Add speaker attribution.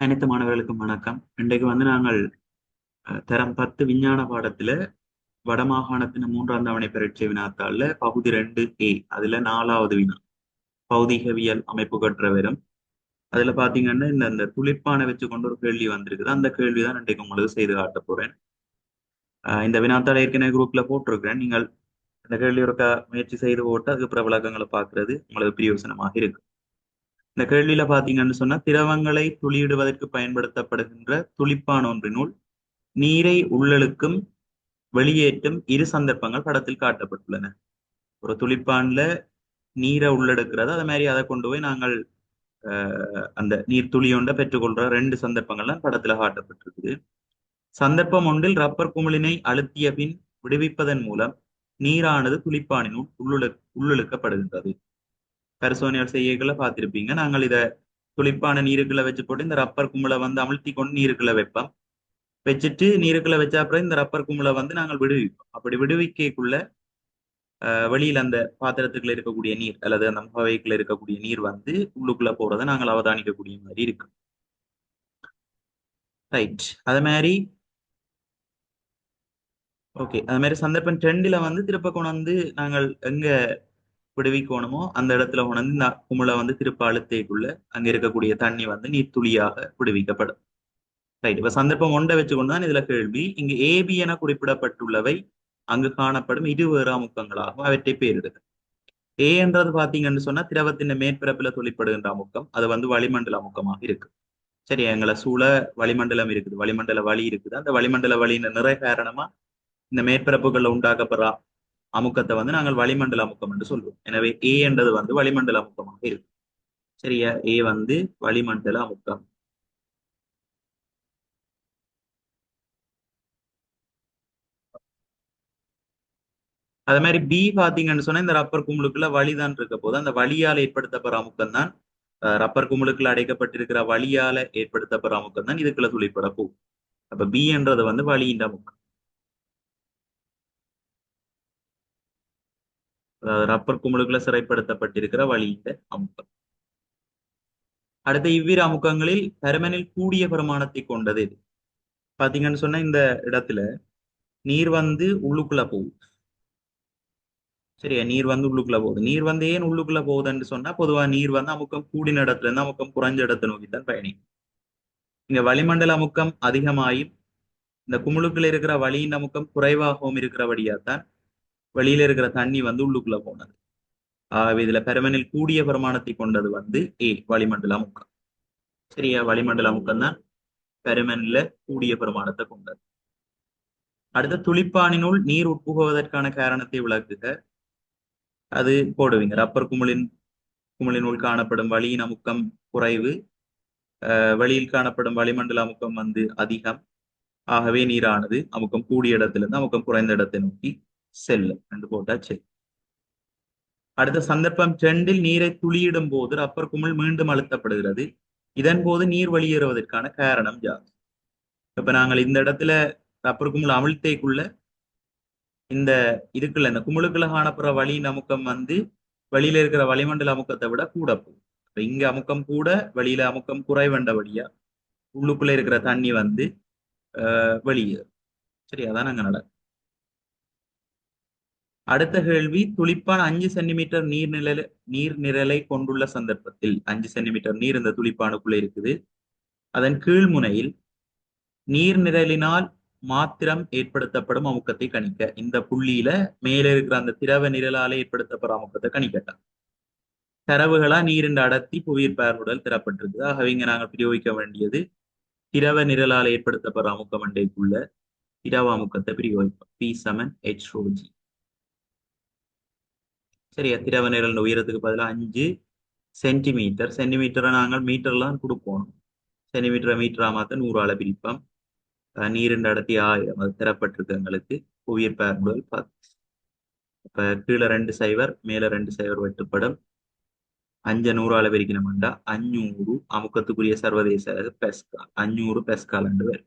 Speaker 1: அனைத்து மாணவர்களுக்கும் வணக்கம். இன்றைக்கு வந்து நாங்கள் தரம் பத்து விஞ்ஞான பாடத்துல வடமாகாணத்தின் மூன்றாம் தவணை பரீட்சை வினாத்தாள்ல பகுதி ரெண்டு ஏ அதுல நாலாவது வினா பௌதிகவியல் அமைப்பு கற்ற வரும் அதுல பாத்தீங்கன்னா இந்த இந்த துளிப்பானை வச்சு கொண்டு ஒரு கேள்வி வந்திருக்குது. அந்த கேள்வி தான் இன்றைக்கு உங்களுக்கு செய்து காட்ட போறேன். இந்த வினாத்தாள் ஏற்கனவே குரூப்ல போட்டிருக்கிறேன். நீங்கள் இந்த கேள்வி ஒரு முயற்சி செய்து போட்டு அதுக்கு பிரபலகங்களை பாக்குறது உங்களுக்கு பிரயோசனமாக இருக்கும் இந்த கேள்வியில பாத்தீங்கன்னு சொன்னா திரவங்களை துளியிடுவதற்கு பயன்படுத்தப்படுகின்ற துளிப்பான் ஒன்றினுள் நீரை உள்ளழுக்கும் வெளியேற்றும் இரு சந்தர்ப்பங்கள் படத்தில் காட்டப்பட்டுள்ளன. ஒரு துளிப்பான்ல நீரை உள்ளெடுக்கிறது அது மாதிரி அதை கொண்டு போய் நாங்கள் அஹ், அந்த நீர் துளியொண்ட பெற்றுக்கொள்ற ரெண்டு சந்தர்ப்பங்கள்லாம் படத்துல காட்டப்பட்டிருக்குது. சந்தர்ப்பம் ஒன்றில் ரப்பர் குமிழினை அழுத்திய பின் விடுவிப்பதன் மூலம் நீரானது துளிப்பானினுள் உள்ளுழு உள்ளிழுக்கப்படுகின்றது. பரிசோதனைகள் செய்யக்குள்ள பார்த்துருப்பீங்க. நாங்கள் இத துளிப்பான நீருக்குள்ள வச்சு போட்டு இந்த ரப்பர் கும்பலை வந்து அமுழ்த்தி கொண்டு நீருக்குள்ள வைப்போம். வச்சுட்டு நீருக்குள்ள வச்ச அப்புறம் இந்த ரப்பர் கும்பலை வந்து நாங்கள் விடுவிப்போம். அப்படி விடுவிக்கக்குள்ள வெளியில் அந்த பாத்திரத்துக்குள்ள இருக்கக்கூடிய நீர் அல்லது அந்த முகவைக்குள்ள இருக்கக்கூடிய நீர் வந்து உள்ளுக்குள்ள போறதை நாங்கள் அவதானிக்கக்கூடிய மாதிரி இருக்கு ரைட் அது மாதிரி ஓகே அது மாதிரி சந்தர்ப்பம் ட்ரெண்டில் வந்து திருப்ப கொண்டு வந்து நாங்கள் எங்க விடுவிக்கணுமோ அந்த இடத்துல உணர்ந்து இந்த குமிழை வந்து திருப்ப அழுத்தைக்குள்ள அங்க இருக்கக்கூடிய தண்ணி வந்து நீர் துளியாக விடுவிக்கப்படும். ரைட் இப்ப சந்தர்ப்பம் ஒன்றை வச்சுக்கொண்டு தான் இதுல கேள்வி. இங்கு ஏபி என குறிப்பிடப்பட்டுள்ளவை அங்கு காணப்படும் இருவேறு அமுக்கங்களாகும் அவற்றை பேரிடுது ஏ என்றது பாத்தீங்கன்னு சொன்னா திரவத்தின் மேற்பரப்புல தொழிற்படுகின்ற அமுக்கம். அது வந்து வளிமண்டல அமுக்கமாக இருக்கு. சரி எங்களை சூழ வளிமண்டலம் இருக்குது. வளிமண்டல வழி இருக்குது. அந்த வளிமண்டல வழியின் நிறை காரணமா இந்த மேற்பரப்புகள்ல உண்டாக்கப்படுற அமுக்கத்தை வந்து நாங்கள் வளிமண்டல அமுக்கம் என்று சொல்வோம். எனவே ஏ என்றது வந்து வளிமண்டல அமுக்கமாக இருக்கும். சரியா? ஏ வந்து வளிமண்டல அமுக்கம். அதே மாதிரி பி பாத்தீங்கன்னு சொன்னா இந்த ரப்பர் கும்பலுக்குள்ள வழிதான் இருக்க போது அந்த வழியால ஏற்படுத்தப்படுற அமுக்கம் தான் ரப்பர் கும்பலுக்குள்ள அடைக்கப்பட்டிருக்கிற வழியால ஏற்படுத்தப்படுற அமுக்கம் தான் இதுக்குள்ள துளிப்பட போகும். அப்ப பி என்றது வந்து வழியின் அமுக்கம். ரப்பர் கும்பலுக்குள்ள சிறைப்படுத்தப்பட்டிருக்கிற வழியின் அமுக்கம் அடுத்த இவ்விரு அமுக்கங்களில் பெருமனில் கூடிய பிரமாணத்தை கொண்டது இது. பாத்தீங்கன்னு சொன்னா இந்த இடத்துல நீர் வந்து உள்ளுக்குள்ள போகுது. சரியா? நீர் வந்து உள்ளுக்குள்ள போகுது. நீர் வந்து ஏன் உள்ளுக்குள்ள போகுதுன்னு சொன்னா பொதுவா நீர் வந்து அமுக்கம் கூடின இடத்துல இருந்து அமுக்கம் குறைஞ்ச இடத்தை நோக்கித்தான் பயணிக்கும். இங்க வளிமண்டல அமுக்கம் அதிகமாயும் இந்த குமுழுக்கில் இருக்கிற வழியின் அமுக்கம் குறைவாகவும் இருக்கிறபடியாத்தான் வெளியில இருக்கிற தண்ணி வந்து உள்ளுக்குள்ள போனது. ஆகவே இதுல பெருமனில் கூடிய பிரமாணத்தை கொண்டது வந்து ஏ வளிமண்டல அமுக்கம் சரியா? வளிமண்டல அமுக்கம் தான் பெருமன்ல கூடிய பிரமாணத்தை கொண்டது. அடுத்த துளிப்பானினுள் நீர் உட்புகுவதற்கான காரணத்தை விளக்குக. அது போடுவீங்க. ரப்பர் குமிழின் குமிழினுள் காணப்படும் வழியின் அமுக்கம் குறைவு. அஹ் வெளியில் காணப்படும் வளிமண்டல அமுக்கம் வந்து அதிகம். ஆகவே நீரானது அமுக்கம் கூடிய இடத்திலிருந்து அமுக்கம் குறைந்த இடத்தை நோக்கி செல் என்று போட்டா சரி அடுத்த சந்தர்ப்பம் செண்டில் நீரை துளியிடும் போது ரப்பர் குமிழ் மீண்டும் அழுத்தப்படுகிறது. இதன் போது நீர் வெளியேறுவதற்கான காரணம் யாது இப்ப நாங்கள் இந்த இடத்துல ரப்பர் குமிழ் அமிழ்த்தைக்குள்ள இந்த இதுக்குள்ள இந்த குமிழுக்குள்ள காணப்படுற வழி அமுக்கம் வந்து வெளியில இருக்கிற வளிமண்டல அமுக்கத்தை விட கூட போகும். இப்ப இங்க அமுக்கம் கூட வெளியில அமுக்கம் குறைவண்டபடியா உள்ளுக்குள்ள இருக்கிற தண்ணி வந்து ஆஹ் வெளியேறும். சரி அதான் நாங்க நடக்கும். அடுத்த கேள்வி துளிப்பான் அஞ்சு சென்டிமீட்டர் நீர்நிலை நீர்நிரலை கொண்டுள்ள சந்தர்ப்பத்தில் அஞ்சு சென்டிமீட்டர் நீர் இந்த துளிப்பானுக்குள்ள இருக்குது. அதன் கீழ்முனையில் நீர்நிரலினால் மாத்திரம் ஏற்படுத்தப்படும் அமுக்கத்தை கணிக்க. இந்த புள்ளியில மேலே இருக்கிற அந்த திரவ நிரலால ஏற்படுத்தப்படுற அமுக்கத்தை கணிக்கட்டாம். தரவுகளா நீரின் அடர்த்தி புவியீர் பார்வையுடல் திறப்பட்டிருக்குது. ஆகவே இங்க நாங்கள் பிரயோகிக்க வேண்டியது திரவ நிரலால் ஏற்படுத்தப்படுற அமுக்கம் அண்டைக்குள்ள திரவ அமுக்கத்தை பிரயோகிப்போம். பி செவன் ஹெச் ரோஜி சரியா திரவ நிரல் உயரத்துக்கு பதிலாக அஞ்சு சென்டிமீட்டர் சென்டிமீட்டரை நாங்கள் மீட்டர்லாம் கொடுப்போம். சென்டிமீட்டரை மீட்டரா மாற்ற நூறு பிரிப்போம். நீரின் அடர்த்தி ஆயிரம். அது தரப்பட்டிருக்கு எங்களுக்கு. புவியர் பேர்புடல் பத்து இப்போ கீழே ரெண்டு சைவர் மேலே ரெண்டு சைவர் வெட்டுப்படும். அஞ்சு நூறு அளவிரிக்கணும்டா அஞ்சூறு அமுக்கத்துக்குரிய சர்வதேச பெஸ்கா அஞ்சூறு பெஸ்கால் ரெண்டு பேர்.